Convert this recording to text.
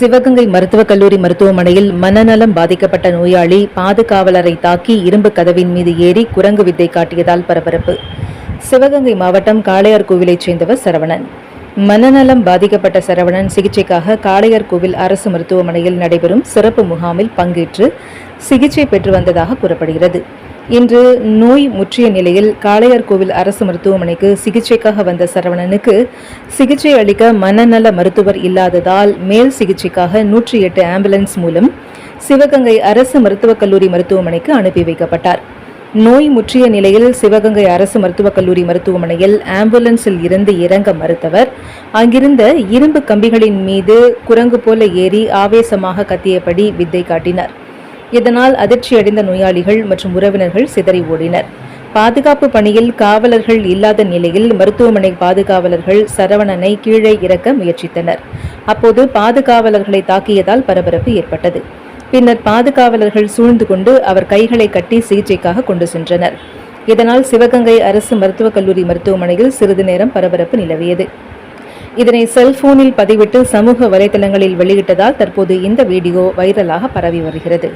சிவகங்கை மருத்துவக் கல்லூரி மருத்துவமனையில் மனநலம் பாதிக்கப்பட்ட நோயாளி பாதுகாவலரை தாக்கி இரும்பு கதவின் மீது ஏறி குரங்கு வித்தை காட்டியதால் பரபரப்பு. சிவகங்கை மாவட்டம் காளையார்கோவிலைச் சேர்ந்தவர் சரவணன். மனநலம் பாதிக்கப்பட்ட சரவணன் சிகிச்சைக்காக காளையார்கோவில் அரசு மருத்துவமனையில் நடைபெறும் சிறப்பு முகாமில் பங்கேற்று சிகிச்சை பெற்று வந்ததாக கூறப்படுகிறது. இன்று நோய் முற்றிய நிலையில் காளையார்கோவில் அரசு மருத்துவமனைக்கு சிகிச்சைக்காக வந்த சரவணனுக்கு சிகிச்சை அளிக்க மனநல மருத்துவர் இல்லாததால் மேல் சிகிச்சைக்காக நூற்றி எட்டு ஆம்புலன்ஸ் மூலம் சிவகங்கை அரசு மருத்துவக் கல்லூரி மருத்துவமனைக்கு அனுப்பி வைக்கப்பட்டார். நோய் முற்றிய நிலையில் சிவகங்கை அரசு மருத்துவக் கல்லூரி மருத்துவமனையில் ஆம்புலன்ஸில் இருந்து இறங்க மறுத்தவர். அங்கிருந்த இரும்பு கம்பிகளின் மீது குரங்கு போல ஏறி ஆவேசமாக கத்தியபடி வித்தை காட்டினார். இதனால் அதிர்ச்சியடைந்த நோயாளிகள் மற்றும் உறவினர்கள் சிதறி ஓடினர். பாதுகாப்பு பணியில் காவலர்கள் இல்லாத நிலையில் மருத்துவமனை பாதுகாவலர்கள் சரவணனை கீழே இறக்க முயற்சித்தனர். அப்போது பாதுகாவலர்களை தாக்கியதால் பரபரப்பு ஏற்பட்டது. பின்னர் பாதுகாவலர்கள் சூழ்ந்து கொண்டு அவர் கைகளை கட்டி சிகிச்சைக்காக கொண்டு சென்றனர். இதனால் சிவகங்கை அரசு மருத்துவக் கல்லூரி மருத்துவமனையில் சிறிது நேரம் பரபரப்பு நிலவியது. இதனை செல்போனில் பதிவிட்டு சமூக வலைதளங்களில் வெளியிட்டதால் தற்போது இந்த வீடியோ வைரலாக பரவி வருகிறது.